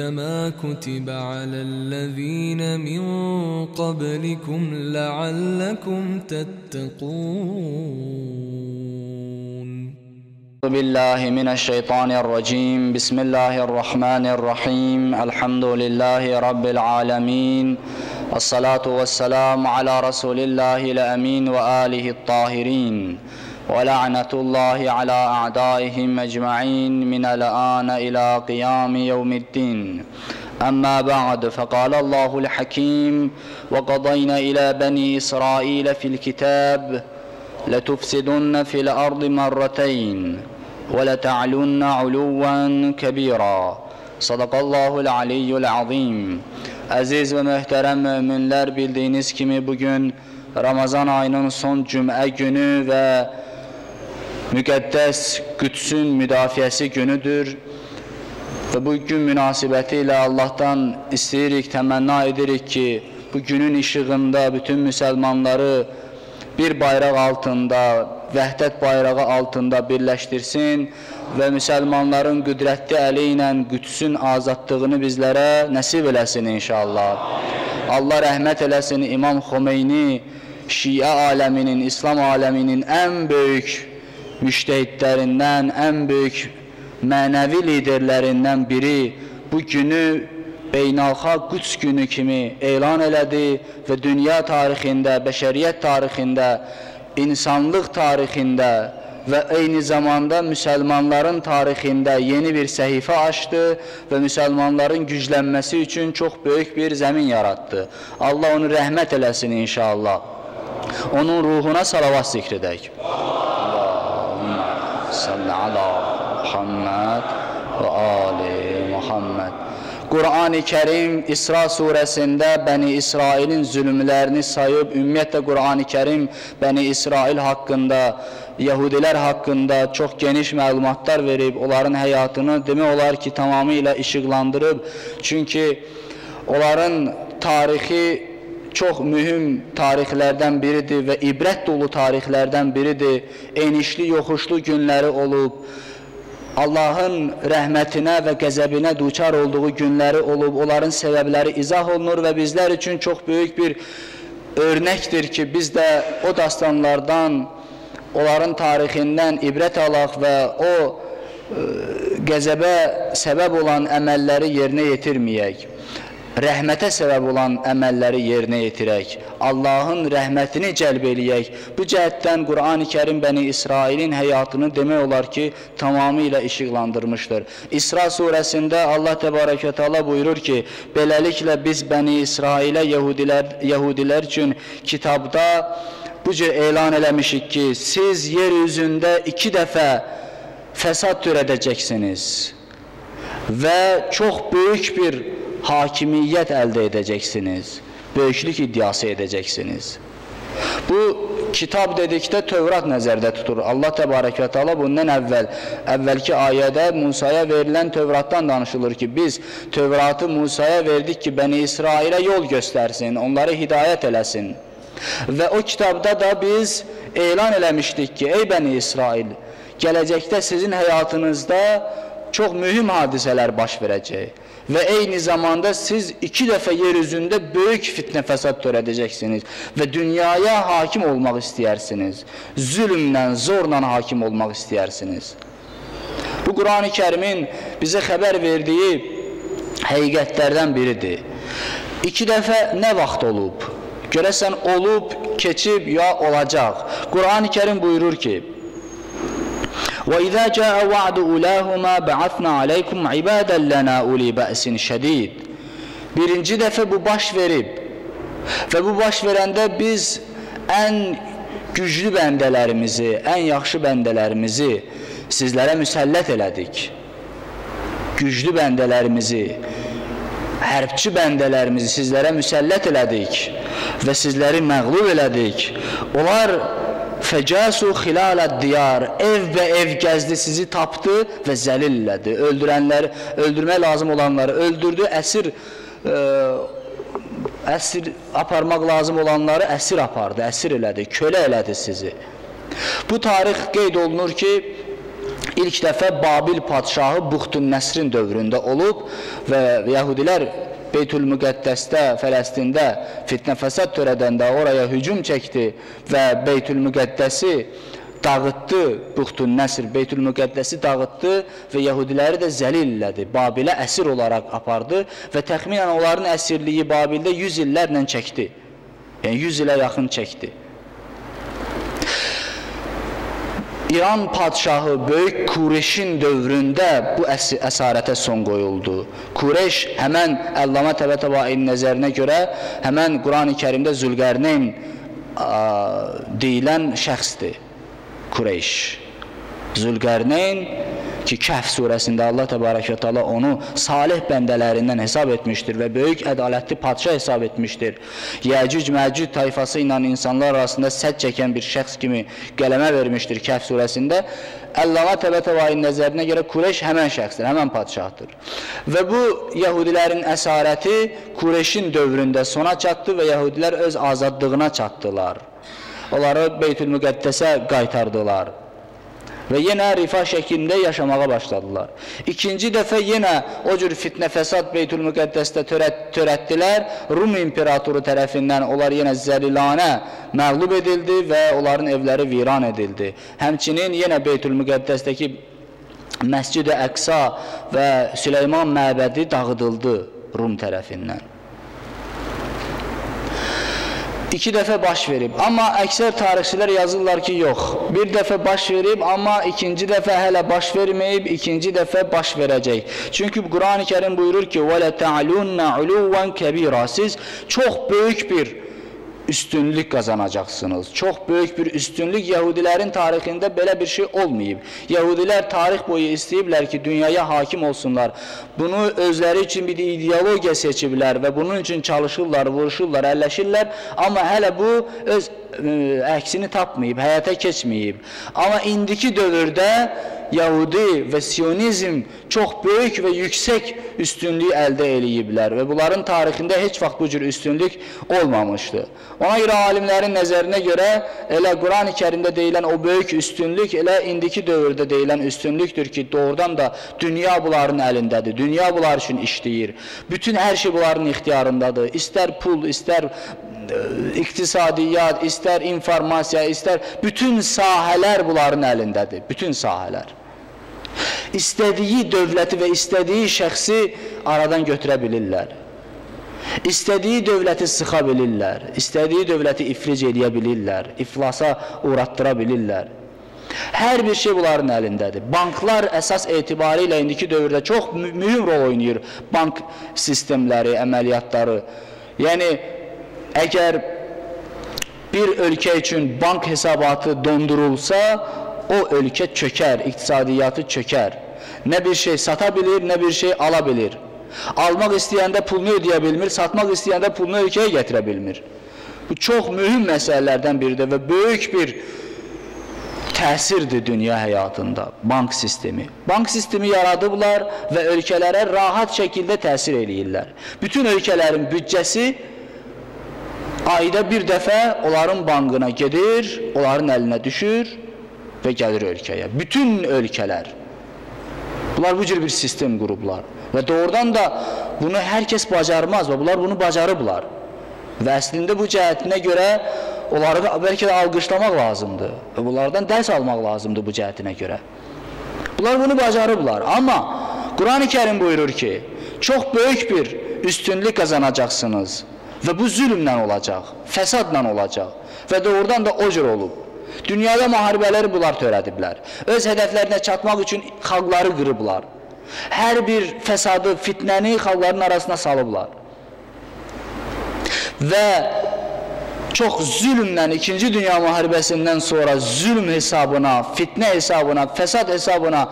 كما كتب على الذين من قبلكم لعلكم تتقون. أعوذ بالله من الشيطان الرجيم. بسم الله الرحمن الرحيم. الحمد لله رب العالمين. الصلاة والسلام على رسول الله الأمين وآله الطاهرين. ولعنة الله على أعدائهم أجمعين من الآن إلى قيام يوم الدين. أما بعد فقال الله الحكيم وقضينا إلى بني إسرائيل في الكتاب لتفسدن في الأرض مرتين ولتعلن علوا كبيرا. صدق الله العلي العظيم. Əziz və möhtərəm möminlər, bildiyiniz kimi bugün Ramazan ayının son cümə günü və müqəddəs Qüdsün müdafiəsi günüdür. Və bu gün münasibəti ilə Allahdan istəyirik, təmənna edirik ki, bu günün işığında bütün müsəlmanları bir bayraq altında, vəhdət bayrağı altında birləşdirsin və müsəlmanların qüdrətli əli ilə Qüdsün azadlığını bizlərə nəsib eləsin inşallah. Allah rəhmət eləsin İmam Xomeyni Şiə aləminin, İslam aləminin ən böyük müştəhidlərindən, ən böyük mənəvi liderlərindən biri bu günü beynəlxalq Quds günü kimi elan elədi və dünya tarixində, bəşəriyyət tarixində, insanlıq tarixində və eyni zamanda müsəlmanların tarixində yeni bir səhifə açdı və müsəlmanların güclənməsi üçün çox böyük bir zəmin yaratdı. Allah onu rəhmət eləsin inşallah. Onun ruhuna salavat zikr edək. Allahümmə salli ala Muhammed və ali Muhammed. Qurani Kərim İsra surəsində Bəni İsrailin zülmlərini sayıb, ümumiyyətlə Qurani Kərim Bəni İsrail haqqında, Yahudilər haqqında çox geniş məlumatlar verib, onların həyatını demək olar ki, tamamilə işıqlandırıb. Çünki onların tarixi çox mühüm tarixlərdən biridir və ibrət dolu tarixlərdən biridir. Enişli, yoxuşlu günləri olub. Allahın rəhmətinə və qəzəbinə duçar olduğu günləri olub, onların səbəbləri izah olunur və bizlər üçün çox böyük bir örnəkdir ki, biz də o dastanlardan, onların tarixindən ibrət alaq və o ə, qəzəbə səbəb olan əməlləri yerinə yetirməyək rəhmətə səbəb olan əməlləri yerinə yetirək, Allahın rəhmətini cəlb eləyək. Bu cəhətdən Qurani Kərim Bəni İsrailin həyatını demək olar ki, tamamilə işıqlandırmışdır. İsra surəsində Allah Təbarəkə Teala buyurur ki, beləliklə biz Bəni İsrailə Yəhudilər, Yəhudilər üçün kitabda bu cür elan eləmişik ki, siz yer üzündə iki dəfə fəsad törədəcəksiniz və çox böyük bir hakimiyyət əldə edəcəksiniz, böyüklük iddiası edəcəksiniz. Bu kitab dedikdə Tövrat nəzərdə tutur. Allah təbarək və taala bundan əvvəl əvvəlki ayədə Musaya verilən Tövratdan danışılır ki, biz Tövratı Musaya verdik ki, Bəni İsrailə yol göstərsin, onları hidayət eləsin. Və o kitabda da biz elan eləmişdik ki, ey Bəni İsrail, gələcəkdə sizin həyatınızda çox mühüm hadisələr baş verəcək və eyni zamanda siz iki dəfə yer üzündə böyük fitnə fəsad törədəcəksiniz və dünyaya hakim olmaq istəyirsiniz. Zülmlə, zorla hakim olmaq istəyirsiniz. Bu Qurani Kərimin bizə xəbər verdiyi həqiqətlərdən biridir. İki dəfə nə vaxt olub? Görəsən olub, keçib ya olacaq. Qurani Kərim buyurur ki: وإذا جاء وعد أولاهما بعثنا عليكم عبادا لنا أولي بأس شديد Birinci dəfə bu baş verib və bu baş verəndə biz ən güclü bəndələrimizi, ən yaxşı bəndələrimizi sizlərə müsəllət elədik. Güclü bəndələrimizi, hərbçi bəndələrimizi sizlərə müsəllət elədik və sizləri məğlub elədik. Onlar Fəcasu xilalət diyar ev və ev gəzdi sizi tapdı və zəlil elədi. Öldürənləri, öldürmək lazım olanları öldürdü, əsir ə, əsir aparmaq lazım olanları əsir apardı, əsir elədi, kölə elədi sizi. Bu tarix qeyd olunur ki, ilk dəfə Babil padşahı Buxtun Nəsrin dövründə olub və Yahudilər Beytül Müqəddəsdə, Fələstində fitnə fəsad törədəndə oraya hücum çəkdi və Beytül Müqəddəsi dağıtdı, Buxtun Nəsr Beytül Müqəddəsi dağıtdı və Yahudiləri də zəlil elədi. Babilə əsir olaraq apardı və təxminən onların əsirliyi Babildə 100 illərlə çəkdi. Yəni 100 ilə yaxın çəkdi. İran padşahı Böyük Kureşin dövründə bu əs əsarətə son qoyuldu. Kureş həmən Əllamə Təbətəbainin nəzərinə görə həmən Qurani Kərimdə Zülqərneyn deyilən şəxsdir. Kureyş. Zülqərneyn ki, Kəhf surəsində Allah təbarəkə taala onu salih bəndələrindən hesab etmişdir və böyük ədalətli padşah hesab etmişdir. Yəcüc Məcüc tayfası ilə insanlar arasında sədd çəkən bir şəxs kimi qələmə vermişdir Kəhf surəsində. Əllaha təbətəvayın nəzərinə görə Kureyş həmən şəxsdir, həmən padşahdır. Və bu Yahudilərin əsarəti Kureyşin dövründə sona çatdı və Yahudilər öz azadlığına çatdılar. Onları Beytül Müqəddəsə qaytardılar və yenə rifa şəklində yaşamağa başladılar. İkinci dəfə yenə o cür fitnə fəsad Beytül Müqəddəsdə törət, törətdilər. Rum imperatoru tərəfindən onlar yenə zəlilanə məğlub edildi və onların evləri viran edildi. Həmçinin yenə Beytül Müqəddəsdəki Məscid-i Əqsa və Süleyman məbədi dağıdıldı Rum tərəfindən. İki dəfə baş verib. Amma əksər tarixçilər yazırlar ki, yox. Bir dəfə baş verib, amma ikinci dəfə hələ baş verməyib, ikinci dəfə baş verəcək. Çünki Qurani Kərim buyurur ki: "Və la ta'lunna 'uluwan kabira." Siz çox böyük bir üstünlük qazanacaqsınız. Çox böyük bir üstünlük Yahudilərin tarixində belə bir şey olmayıb. Yahudilər tarix boyu istəyiblər ki, dünyaya hakim olsunlar. Bunu özləri üçün bir ideologiya seçiblər və bunun üçün çalışırlar, vuruşurlar, əlləşirlər, amma hələ bu öz ə, əksini tapmayıb, həyata keçməyib. Amma indiki dövrdə Yahudi və Siyonizm çox böyük və yüksək üstünlük əldə eləyiblər və bunların tarixində heç vaxt bu cür üstünlük olmamışdı. Ona görə alimlərin nəzərinə görə elə Quran-ı Kərimdə deyilən o böyük üstünlük elə indiki dövrdə deyilən üstünlükdür ki, doğrudan da dünya bunların əlindədir. Dünya bunlar üçün işləyir. Bütün hər şey bunların ixtiyarındadır. İstər pul, istər iqtisadiyyat, istər informasiya, istər bütün sahələr bunların əlindədir. Bütün sahələr istədiyi dövləti və istədiyi şəxsi aradan götürə bilirlər. İstədiyi dövləti sıxa bilirlər, istədiyi dövləti iflic edə bilirlər, iflasa uğratdıra bilirlər. Hər bir şey bunların əlindədir. Banklar əsas etibarı ilə indiki dövrdə çox mühüm rol oynayır bank sistemləri, əməliyyatları. Yəni əgər bir ölkə üçün bank hesabatı dondurulsa, o ölkə çökər, iqtisadiyyatı çökər. Nə bir şey sata bilir, nə bir şey ala bilir. Almaq istəyəndə pulunu ödəyə bilmir, satmaq istəyəndə pulunu ölkəyə gətirə bilmir. Bu çox mühüm məsələlərdən biridir və böyük bir təsirdir dünya həyatında bank sistemi. Bank sistemi yaradıblar və ölkələrə rahat şəkildə təsir eləyirlər. Bütün ölkələrin büdcəsi ayda bir dəfə onların bankına gedir, onların əlinə düşür və gəlir ölkəyə. Bütün ölkələr. Bunlar bu cür bir sistem qurublar. Və doğrudan da bunu hər kəs bacarmaz və bunlar bunu bacarıblar. Və əslində bu cəhətinə görə onları bəlkə də alqışlamaq lazımdır və bunlardan dərs almaq lazımdır bu cəhətinə görə. Bunlar bunu bacarıblar. Amma Qurani Kərim buyurur ki, çox böyük bir üstünlük qazanacaqsınız və bu zülmlə olacaq, fəsadla olacaq və doğrudan da o cür olub. Dünyada müharibələr bunlar törədiblər. Öz hədəflərinə çatmaq üçün xalqları qırıblar. Hər bir fəsadı, fitnəni xalqların arasına salıblar. Və çox zülmlə 2-ci Dünya müharibəsindən sonra zülm hesabına, fitnə hesabına, fəsad hesabına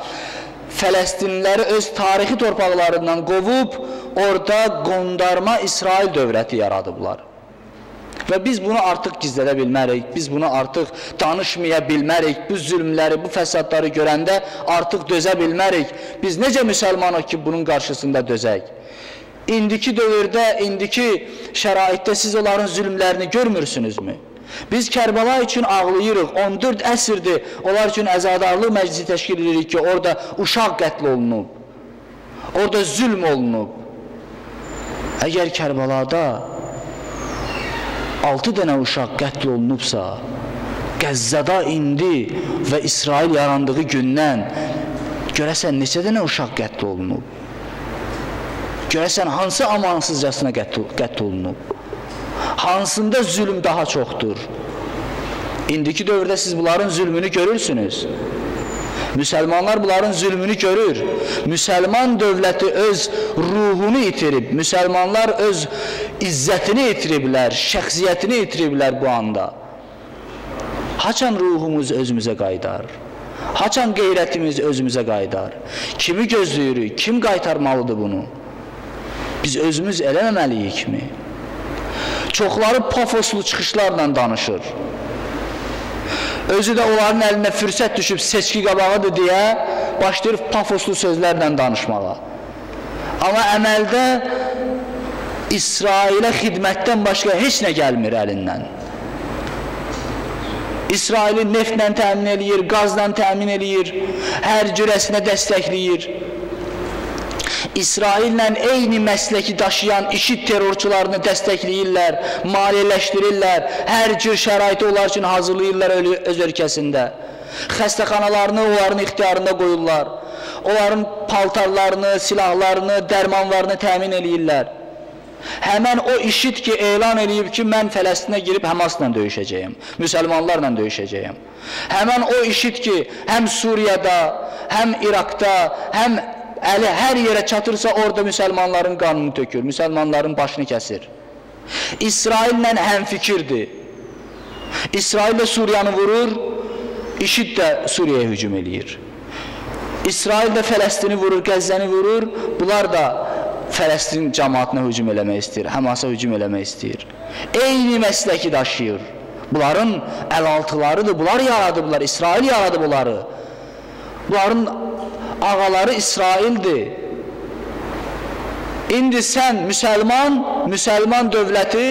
Fələstinliləri öz tarixi torpaqlarından qovub orada qondarma İsrail dövləti yaradıblar. Və biz bunu artıq gizlədə bilmərik, biz bunu artıq danışmaya bilmərik, bu zülmləri, bu fəsadları görəndə artıq dözə bilmərik. Biz necə müsəlmanıq ki, bunun qarşısında dözək? İndiki dövrdə, indiki şəraitdə siz onların zülmlərini görmürsünüzmü? Biz Kərbəla üçün ağlayırıq. 14 əsrdir onlar üçün əzadarlıq məclisi təşkil edirik ki, orada uşaq qətl olunub. Orada zülm olunub. Əgər Kərbalada 6 dənə uşaq qətl olunubsa, Qəzzada indi və İsrail yarandığı gündən görəsən neçə dənə uşaq qətl olunub? Görəsən hansı amansızcasına qətl, qətl olunub? Hansında zülm daha çoxdur? İndiki dövrdə siz bunların zülmünü görürsünüz. Müsəlmanlar bunların zülmünü görür. Müsəlman dövləti öz ruhunu itirib, müsəlmanlar öz izzətini itiriblər, şəxsiyyətini itiriblər bu anda. Haçan ruhumuz özümüzə qaydar? Haçan qeyrətimiz özümüzə qaydar? Kimi gözləyirik? Kim qaytarmalıdır bunu? Biz özümüz eləməməliyikmi? Çoxları pafoslu çıxışlarla danışır. Özü də onların əlinə fürsət düşüb seçki qabağıdır deyə başlayır pafoslu sözlərlə danışmağa. Amma əməldə İsrailə xidmətdən başqa heç nə gəlmir əlindən. İsraili neftlə təmin eləyir, qazla təmin eləyir, hər cürəsinə dəstəkləyir. İsraillə eyni məsləki daşıyan işid terrorçularını dəstəkləyirlər, maliyyələşdirirlər, hər cür şəraiti onlar üçün hazırlayırlar öz ölkəsində. Xəstəxanalarını onların ixtiyarında qoyurlar. Onların paltarlarını, silahlarını, dərmanlarını təmin eləyirlər. Həmən o işid ki, elan eləyib ki, mən Fələstinə girib Həmasla döyüşəcəyim, müsəlmanlarla döyüşəcəyim. Həmən o işid ki, həm Suriyada, həm İraqda, həm əli hər yerə çatırsa orada müsəlmanların qanını tökür, müsəlmanların başını kəsir. İsraillə həmfikirdir. İsrail də Suriyanı vurur, İşid də Suriyaya hücum eləyir. İsrail də Fələstini vurur, Qəzzəni vurur, bunlar da Fələstin cəmaatına hücum eləmək istəyir, Həmasa hücum eləmək istəyir. Eyni məsləki daşıyır. Bunların əlaltılarıdır, bunlar yaradıblar, İsrail yaradıb bunları. Bunların ağaları İsraildir. İndi sən müsəlman, müsəlman dövləti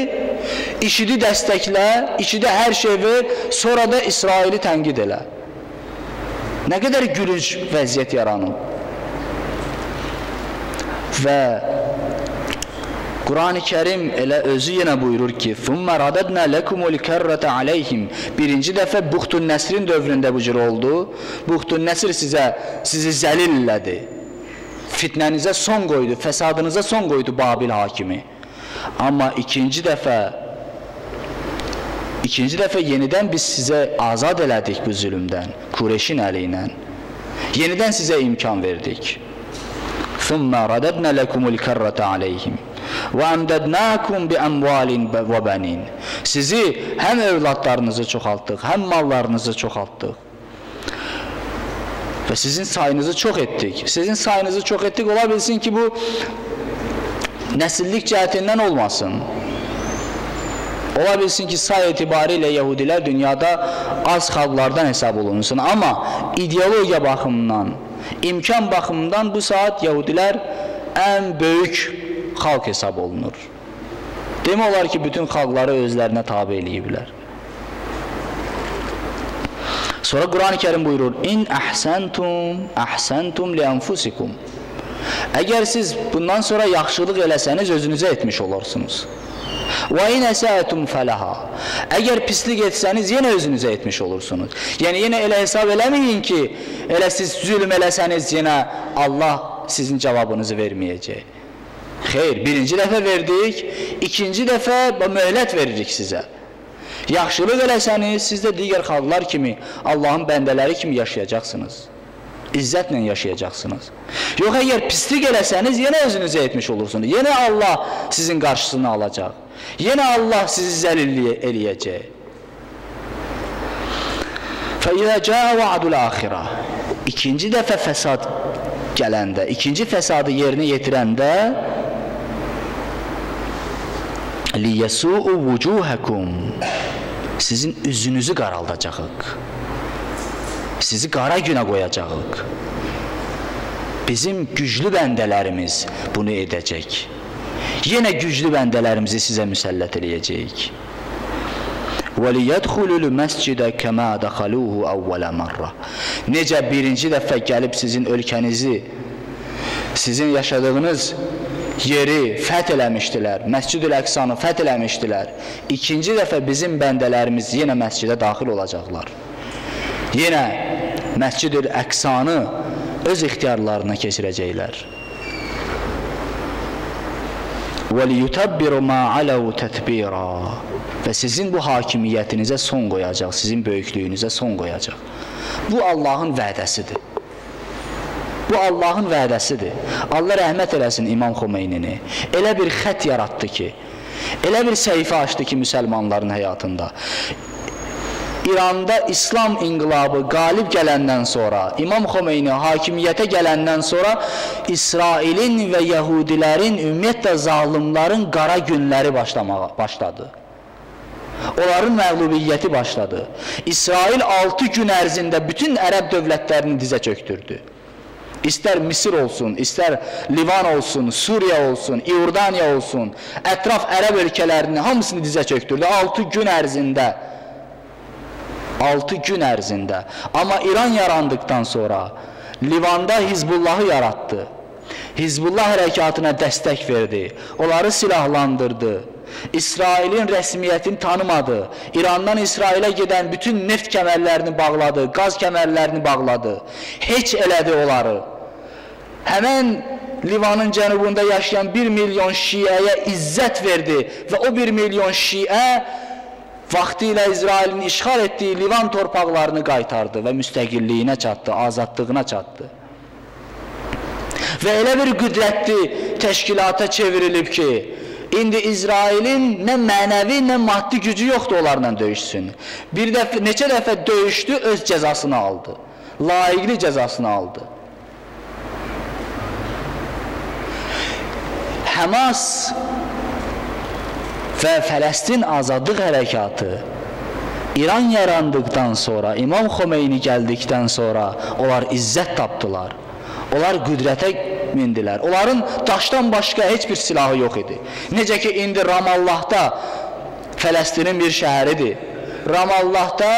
işidi dəstəklə, işidə hər şey ver, sonra da İsraili tənqid elə. Nə qədər gülünc vəziyyət yaranıb. Və Quran-ı Kərim elə özü yenə buyurur ki: "Thumma radadna lakumul karrata alayhim." Birinci dəfə Buxtun Nəsrin dövründə bu cür oldu. Buxtun Nəsr sizə sizi zəlil elədi. Fitnənizə son qoydu, fəsadınıza son qoydu Babil hakimi. Amma ikinci dəfə ikinci dəfə yenidən biz sizə azad elədik bu zülmdən, Qureyşin əli ilə. Yenidən sizə imkan verdik. Karrata alayhim və əmdədnəkum bi əmvalin və bənin. Sizi həm övladlarınızı çoxaltdıq, həm mallarınızı çoxaltdıq. Və sizin sayınızı çox etdik. Sizin sayınızı çox etdik, ola bilsin ki, bu nəsillik cəhətindən olmasın. Ola bilsin ki, say etibarilə Yahudilər dünyada az xalqlardan hesab olunsun. Amma ideologiya baxımından, imkan baxımından bu saat Yahudilər ən böyük xalq hesab olunur. Demək olar ki, bütün xalqları özlərinə tabi eləyiblər. Sonra Quran-ı Kərim buyurur: "İn əhsəntum, əhsəntum li anfusikum." Əgər siz bundan sonra yaxşılıq eləsəniz özünüzə etmiş olursunuz. Və in əsətum fələha. Əgər pislik etsəniz yenə özünüzə etmiş olursunuz. Yəni yenə elə hesab eləməyin ki, elə siz zülm eləsəniz yenə Allah sizin cavabınızı verməyəcək. Xeyr, birinci dəfə verdik, ikinci dəfə möhlət veririk sizə. Yaxşılıq eləsəniz, siz də digər xalqlar kimi, Allahın bəndələri kimi yaşayacaqsınız. İzzətlə yaşayacaqsınız. Yox, əgər pislik eləsəniz, yenə özünüzə etmiş olursunuz. Yenə Allah sizin qarşısını alacaq. Yenə Allah sizi zəlilliyə eləyəcək. Fəilə cəə va'dul axirə İkinci dəfə fəsad gələndə, ikinci fəsadı yerinə yetirəndə liyəsu'u vucuhakum sizin üzünüzü qaraldacağıq. Sizi qara günə qoyacağıq. Bizim güclü bəndələrimiz bunu edəcək. Yenə güclü bəndələrimizi sizə müsəllət eləyəcəyik. وَلِيَدْخُلُوا الْمَسْجِدَ كَمَا دَخَلُوهُ أَوَّلَ مَرَّةً Necə birinci dəfə gəlib sizin ölkənizi, sizin yaşadığınız yeri fəth eləmişdilər, Məscid-ül Əqsanı fəth eləmişdilər. İkinci dəfə bizim bəndələrimiz yenə məscidə daxil olacaqlar. Yenə Məscid-ül Əqsanı öz ixtiyarlarına keçirəcəklər. وَلِيُتَبِّرُ مَا عَلَوْ تَتْبِيرًا Və sizin bu hakimiyyətinizə son qoyacaq, sizin böyüklüyünüzə son qoyacaq. Bu Allahın vədəsidir. Bu Allahın vədəsidir. Allah rəhmət eləsin İmam Xomeynini. Elə bir xət yaratdı ki, elə bir səhifə açdı ki, müsəlmanların həyatında. İranda İslam inqilabı qalib gələndən sonra, İmam Xomeyni hakimiyyətə gələndən sonra İsrailin və Yahudilərin, ümumiyyətlə zalimların qara günləri başlamağa başladı. Onların məğlubiyyəti başladı. İsrail 6 gün ərzində bütün ərəb dövlətlərini dizə çöktürdü. İstər Misir olsun, istər Livan olsun, Suriya olsun, İordaniya olsun, ətraf ərəb ölkələrini hamısını dizə çöktürdü 6 gün ərzində. 6 gün ərzində. Amma İran yarandıqdan sonra Livanda Hizbullahı yaratdı. Hizbullah hərəkatına dəstək verdi. Onları silahlandırdı. İsrailin rəsmiyyətini tanımadı. İrandan İsrailə gedən bütün neft kəmərlərini bağladı, qaz kəmərlərini bağladı. Heç elədi onları. Həmən Livanın cənubunda yaşayan 1 milyon şiəyə izzət verdi və o 1 milyon şiə vaxtilə İsrailin işğal etdiyi Livan torpaqlarını qaytardı və müstəqilliyinə çatdı, azadlığına çatdı. Və elə bir qüdrətli təşkilata çevrilib ki, indi İsrailin nə mənəvi, nə maddi gücü yoxdur onlarla döyüşsün. Bir dəfə, neçə dəfə döyüşdü, öz cəzasını aldı. Layiqli cəzasını aldı. Həmas və Fələstin azadlıq hərəkatı İran yarandıqdan sonra, İmam Xomeyni gəldikdən sonra onlar izzət tapdılar. Onlar qüdrətə mindilər. Onların daşdan başqa heç bir silahı yox idi. Necə ki, indi Ramallahda Fələstinin bir şəhəridir. Ramallahda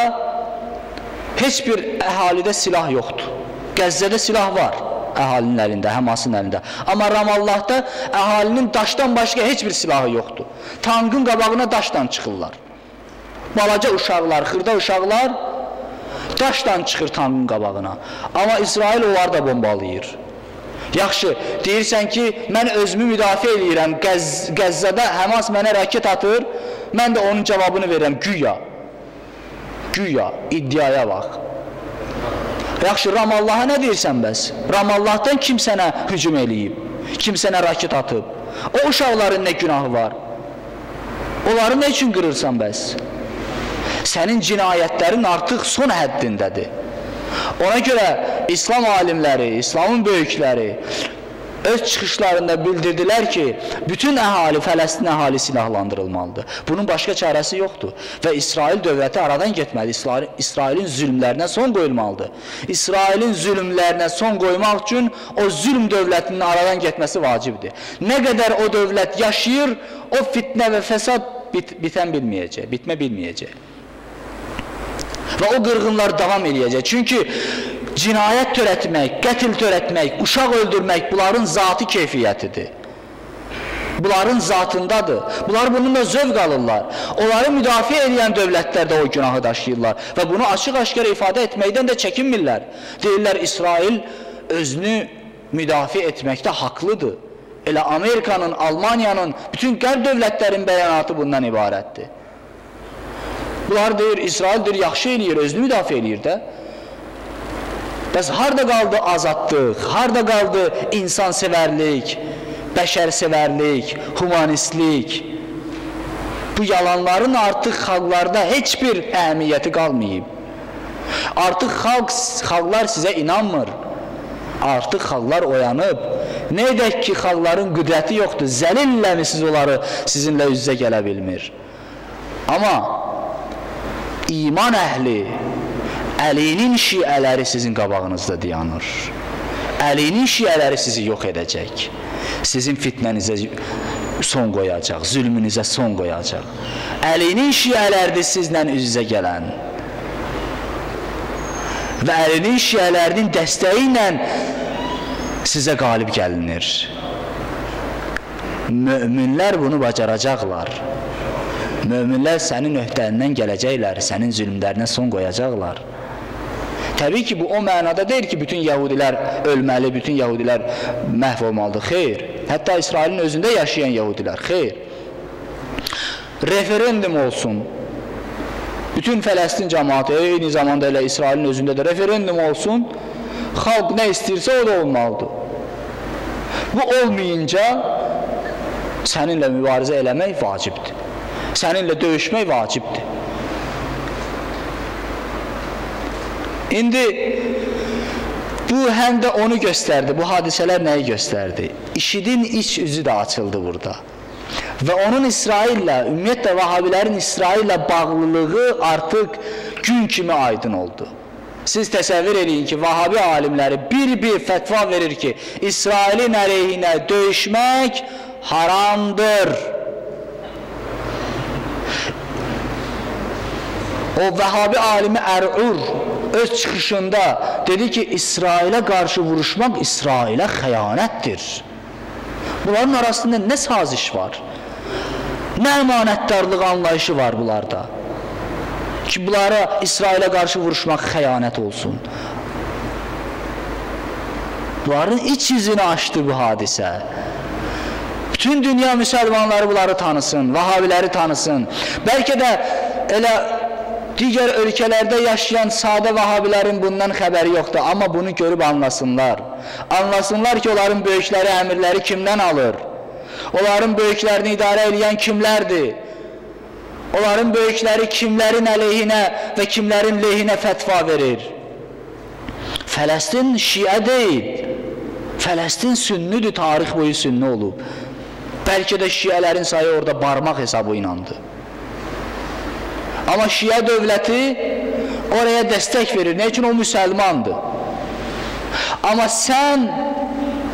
heç bir əhalidə silah yoxdur. Qəzzədə silah var əhalinin əlində, Həmasın əlində. Amma Ramallahda əhalinin daşdan başqa heç bir silahı yoxdur. Tankın qabağına daşdan çıxırlar. Balaca uşaqlar, xırda uşaqlar daşdan çıxır tankın qabağına. Amma İsrail onlar da bombalayır. Yaxşı, deyirsən ki, mən özümü müdafiə eləyirəm, Qəz Qəzzada Həmas mənə raket atır, mən də onun cavabını verirəm, güya. Güya, iddiaya bax. Yaxşı, Ramallaha nə deyirsən bəs? Ramallahdan kim sənə hücum eləyib? Kim sənə raket atıb? O uşaqların nə günahı var? Onları nə üçün qırırsan bəs? Sənin cinayətlərin artıq son həddindədir. Ona görə İslam alimləri, İslamın böyükləri öz çıxışlarında bildirdilər ki, bütün əhali, Fələstin əhali silahlandırılmalıdır. Bunun başqa çarəsi yoxdur və İsrail dövləti aradan getməli, İsrailin zülmlərinə son qoyulmalıdır. İsrailin zülmlərinə son qoymaq üçün o zülm dövlətinin aradan getməsi vacibdir. Nə qədər o dövlət yaşayır, o fitnə və fəsad bit bitən bilməyəcək, bitmə bilməyəcək. Və o qırğınlar davam eləyəcək. Çünki cinayət törətmək, qətil törətmək, uşaq öldürmək bunların zatı keyfiyyətidir. Bunların zatındadır. Bunlar bununla zövq alırlar. Onları müdafiə edən dövlətlər də o günahı daşıyırlar və bunu açıq-aşkar ifadə etməkdən də çəkinmirlər. Deyirlər İsrail özünü müdafiə etməkdə haqlıdır. Elə Amerikanın, Almaniyanın, bütün qərb dövlətlərin bəyanatı bundan ibarətdir. Bunlar deyir, İsrail deyir, yaxşı eləyir, özünü müdafiə eləyir də. Bəs harda qaldı azadlıq, harda qaldı insansevərlik, bəşərsevərlik, humanistlik? Bu yalanların artıq xalqlarda heç bir əhəmiyyəti qalmayıb. Artıq xalq, xalqlar sizə inanmır. Artıq xalqlar oyanıb. Nə edək ki, xalqların qüdrəti yoxdur. Zəlilləmisiz onları sizinlə üz-üzə gələ bilmir. Amma iman əhli Əlinin şiələri sizin qabağınızda dayanır. Əlinin şiələri sizi yox edəcək. Sizin fitnənizə son qoyacaq, zülmünüzə son qoyacaq. Əlinin şiələrdir sizlə üz-üzə gələn. Və əlinin şiələrinin dəstəyi ilə sizə qalib gəlinir. Möminlər bunu bacaracaqlar. Möminlər sənin öhdəndən gələcəklər, sənin zülmlərinə son qoyacaqlar. Təbii ki, bu o mənada deyil ki, bütün yəhudilər ölməli, bütün yəhudilər məhv olmalıdır. Xeyr. Hətta İsrailin özündə yaşayan yəhudilər. Xeyr. Referendum olsun. Bütün Fələstin cəmaatı, eyni zamanda elə İsrailin özündə də referendum olsun. Xalq nə istəyirsə o da olmalıdır. Bu olmayınca səninlə mübarizə eləmək vacibdir. Səninlə döyüşmək vacibdir. İndi bu həm də onu göstərdi. Bu hadisələr nəyi göstərdi? İşidin iç üzü də açıldı burada. Və onun İsraillə, ümumiyyətlə Vahabilərin İsraillə bağlılığı artıq gün kimi aydın oldu. Siz təsəvvür edin ki, Vahabi alimləri bir-bir fətva verir ki, İsrailin əleyhinə döyüşmək haramdır. O Vahabi alimi Ər'ur öz çıxışında dedi ki, İsrailə qarşı vuruşmaq İsrailə xəyanətdir. Bunların arasında nə saziş var? Nə əmanətdarlıq anlayışı var bunlarda? ki, bunlara İsrailə qarşı vuruşmaq xəyanət olsun. Bunların iç yüzünü açdı bu hadisə. Bütün dünya müsəlmanları bunları tanısın, vahabiləri tanısın. Bəlkə də elə digər ölkələrdə yaşayan sadə vahabilərin bundan xəbəri yoxdur, amma bunu görüb anlasınlar. Anlasınlar ki, onların böyükləri, əmirləri kimdən alır? Onların böyüklərini idarə edən kimlərdir? Onların böyükləri kimlərin əleyhinə və kimlərin lehinə fətva verir? Fələstin şiə deyil. Fələstin sünnüdür, tarix boyu sünnü olub. Bəlkə də şiələrin sayı orada barmaq hesabı inandı. Amma şiə dövləti oraya dəstək verir. Nə üçün o müsəlmandır? Amma sən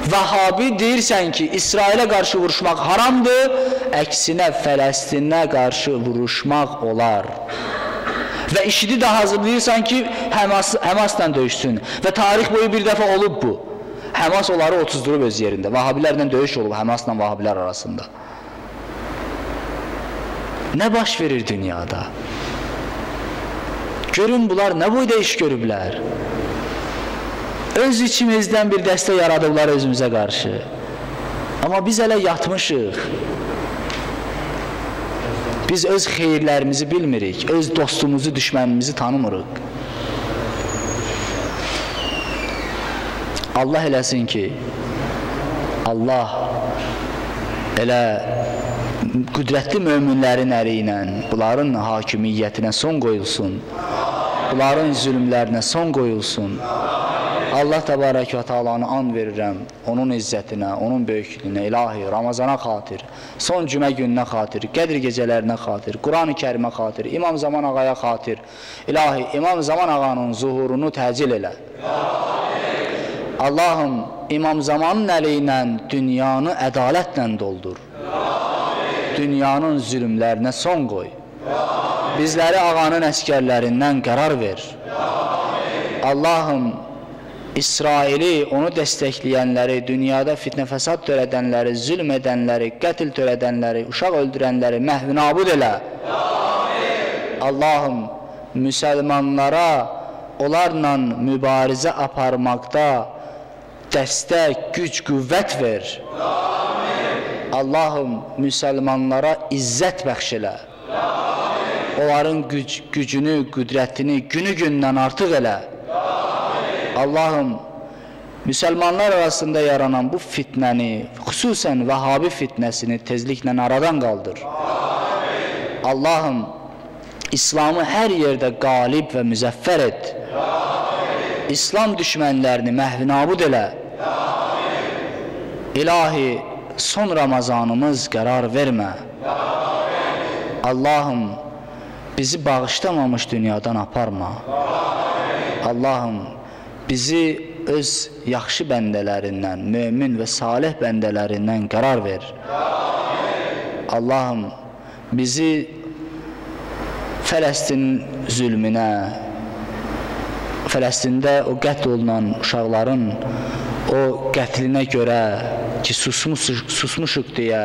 Vəhabi deyirsən ki, İsrailə qarşı vuruşmaq haramdır, əksinə Fələstinə qarşı vuruşmaq olar. Və işidi də hazırlayırsan ki, Həmas, Həmasla döyüşsün. Və tarix boyu bir dəfə olub bu. Həmas onları 30 durub öz yerində. Vahabilərlə döyüş olub Həmasla Vahabilər arasında. Nə baş verir dünyada? Görün bunlar nə boyda iş görüblər? Öz içimizdən bir dəstə yaradıblar özümüzə qarşı. Amma biz hələ yatmışıq. Biz öz xeyirlərimizi bilmirik, öz dostumuzu, düşmənimizi tanımırıq. Allah eləsin ki, Allah elə qüdrətli möminlərin əli ilə bunların hakimiyyətinə son qoyulsun. Bunların zülmlərinə son qoyulsun. Allah təbarək və Taalanı an verirəm onun izzətinə, onun böyüklüyünə, ilahi, Ramazana xatir, son cümə gününə xatir, qədr gecələrinə xatir, Quran-ı kərimə xatir, İmam Zaman ağaya xatir, ilahi, İmam Zaman ağanın zuhurunu təcil elə. Allahım, İmam Zamanın əli ilə dünyanı ədalətlə doldur. Dünyanın zülmlərinə son qoy. Bizləri ağanın əskərlərindən qərar ver. Allahım, İsraili, onu dəstəkləyənləri, dünyada fitnə fəsad törədənləri, zülm edənləri, qətl törədənləri, uşaq öldürənləri məhv nabud elə. Allahım, müsəlmanlara onlarla mübarizə aparmaqda dəstək, güc, qüvvət ver. Allahım, müsəlmanlara izzət bəxş elə. Onların güc, gücünü, qüdrətini günü-gündən artıq elə. Allahım, müsəlmanlar arasında yaranan bu fitnəni, xüsusən Vəhabi fitnəsini tezliklə aradan qaldır. Allahım, İslamı hər yerdə qalib və müzəffər et. İslam düşmənlərini məhvinabud elə. İlahi, son Ramazanımız qərar vermə. Allahım, bizi bağışlamamış dünyadan aparma. Allahım, bizi öz yaxşı bəndələrindən, mömin və salih bəndələrindən qərar ver. Allahım bizi Fələstin zülmünə, Fələstində o qətl olunan uşaqların o qətlinə görə ki, susmuş, susmuşuq deyə,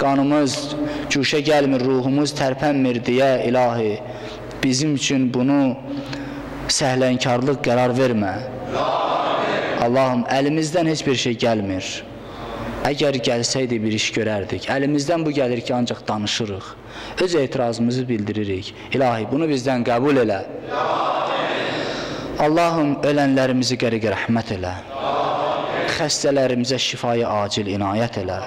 qanımız cuşə gəlmir, ruhumuz tərpənmir deyə ilahi, bizim üçün bunu səhlənkarlıq qərar vermə. Allahım, əlimizdən heç bir şey gəlmir. Əgər gəlsəydi bir iş görərdik. Əlimizdən bu gəlir ki, ancaq danışırıq. Öz etirazımızı bildiririk. İlahi, bunu bizdən qəbul elə. Allahım, ölənlərimizi qəriqə rəhmət elə. Xəstələrimizə şifayı acil inayət elə.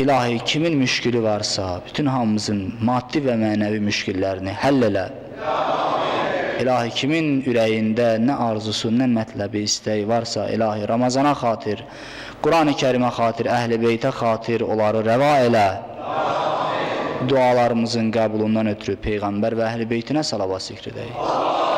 İlahi, kimin müşkülü varsa, bütün hamımızın maddi və mənəvi müşküllərini həll elə. İlahi, kimin ürəyində nə arzusu, nə mətləbi, istəyi varsa, İlahi, Ramazana xatir, Quran-ı kərimə xatir, əhl-i beytə xatir, onları rəva elə. Dualarımızın qəbulundan ötürü Peyğəmbər və əhl-i beytinə salavat zikr edək.